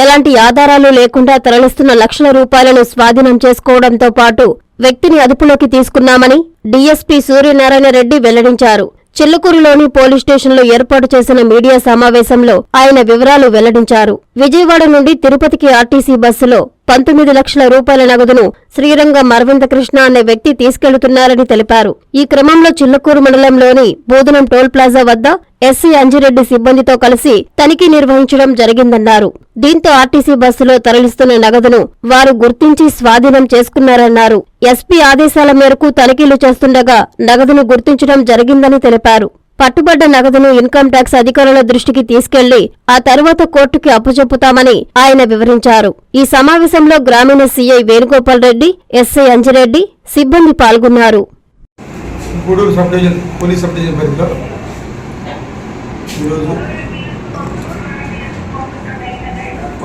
ఎలాంటి ఆధారాలు లేకుండా తరలిస్తున్న లక్షల రూపాయలను స్వాధీనం చేసుకోవడంతో పాటు వ్యక్తిని అదుపులోకి తీసుకున్నామని డీఎస్పీ సూర్యనారాయణ రెడ్డి వెల్లడించారు. చిల్లకూరులోని పోలీస్ స్టేషన్లో ఏర్పాటు చేసిన మీడియా సమావేశంలో ఆయన వివరాలు వెల్లడించారు. విజయవాడ నుండి తిరుపతికి ఆర్టీసీ బస్సులో పంతొమ్మిది లక్షల రూపాయల నగదును శ్రీరంగం అరవింద కృష్ణ అనే వ్యక్తి తీసుకెళ్తున్నారని తెలిపారు. ఈ క్రమంలో చిల్లకూరు మండలంలోని బోధనం టోల్ ప్లాజా వద్ద ఎస్సీ అంజిరెడ్డి సిబ్బందితో కలిసి తనిఖీ నిర్వహించడం జరిగిందన్నారు. దీంతో ఆర్టీసీ బస్సులో తరలిస్తున్న నగదును వారు గుర్తించి స్వాధీనం చేసుకున్నారన్నారు. ఎస్పీ ఆదేశాల మేరకు తనిఖీలు చేస్తుండగా నగదును గుర్తించడం జరిగిందని తెలిపారు. పట్టుబడ్డ నగదును ఇన్కమ్ ట్యాక్స్ అధికారుల దృష్టికి తీసుకెళ్ళి ఆ తరువాత కోర్టుకి అప్పచెప్పుతామని ఆయన వివరించారు. ఈ సమావేశంలో గ్రామీణ C I Venugopal Reddy S I Anjireddy సిబ్బంది పాల్గొన్నారు.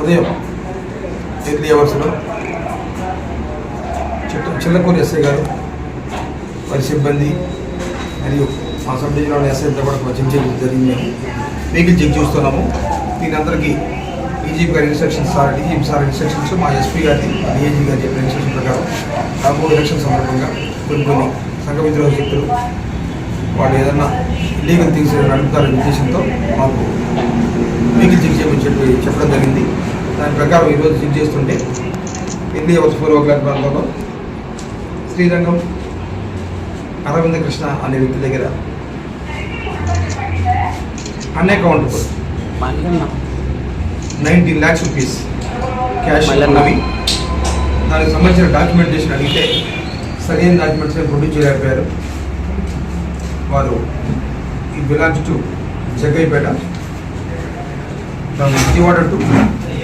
ఉదయం ఎర్లీ అవర్స్లో చిల్లకూరు ఎస్ఐ గారు వారి సిబ్బంది మరియు మా సబ్ డివిజన్లో ఎస్ఐతో కూడా చెక్ చేయడం జరిగింది. వెహికల్ చెక్ చూస్తున్నాము. దీని అందరికీ డీజీపీ గారి instructions sir D G P sir instructions మా ఎస్పీ గారి డిఐజీ గారి చెప్పిన ఇన్స్ట్రక్షన్ ప్రకారం రాబోయే ఎలక్షన్ సందర్భంగా కొన్ని కొన్ని సంఘ విద్రోహ శక్తులు వాళ్ళు ఏదన్నా ఇల్లీగల్ థింగ్స్ నడుపుతారనే ఉద్దేశంతో మాకు వెహికల్ చెక్ చేయమని చెప్పి చెప్పడం జరిగింది. దాని ప్రకారం ఈరోజు చెక్ చేస్తుంటే India hours four o'clock ప్రాంతంలో శ్రీరంగం అరవింద కృష్ణ అనే వ్యక్తి దగ్గర unaccountable nineteen lakhs rupees cash ఉన్నవి. దానికి సంబంధించిన డాక్యుమెంటేషన్ అడిగితే సరైన డాక్యుమెంట్స్ ప్రొడ్యూస్ చేయలేకపోయారు వారు ఈ belongs to Jaggaiahpeta from Vijayawada to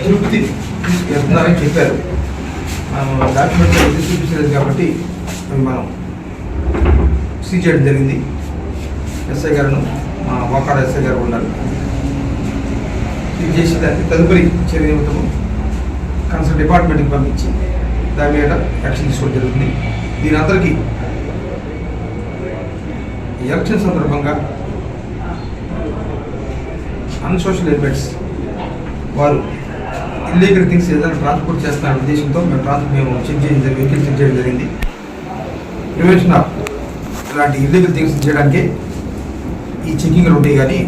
Tirupati వెళ్తున్నారని చెప్పారు. మనం డాక్యుమెంట్స్ చూపించలేదు కాబట్టి అవి మనం సీజ్ చేయడం జరిగింది. ఎస్ఐ గారును మా వాకాడ ఎస్ఐ గారు ఉన్నారు. ఇది చేసి దానికి తదుపరి చర్య నిమిత్తము కన్సల్ట్ డిపార్ట్మెంట్కి పంపించి దాని మీద యాక్షన్ తీసుకోవడం జరుగుతుంది. దీని అందరికీ ఎలక్షన్ సందర్భంగా అన్సోషల్ ఎలిమెంట్స్ వారు ఇల్లీగల్ థింగ్స్ ఏదైనా ట్రాన్స్పోర్ట్ చేస్తున్న ఉద్దేశంతో మేము ట్రాన్స్పోర్ట్ మేము చెక్ చేయడం జరిగింది వెహికల్ చెక్ చేయడం జరిగింది. ప్రివెన్షన్ ఆఫ్ ఇలాంటి ఇల్లీగల్ థింగ్స్ చేయడానికి ఈ చెక్కింగ్లు ఉంటాయి కానీ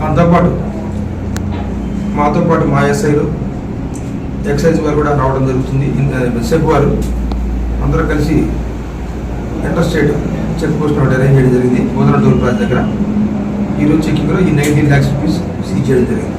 దాంతోపాటు మాతో పాటు మా ఎస్ఐలు ఎక్సైజ్ వారు కూడా రావడం జరుగుతుంది. సెఫ్ వారు అందరూ కలిసి ఇంటర్ స్టేట్ చెక్ పోస్ట్ ఒకటి అరేంజ్ చేయడం జరిగింది. బోధన టోల్ ప్లాజ్ దగ్గర. ఈరోజు చెక్కింగ్లో ఈ నైన్టీన్ ల్యాక్స్ రూపీస్ సీజ్ చేయడం జరిగింది.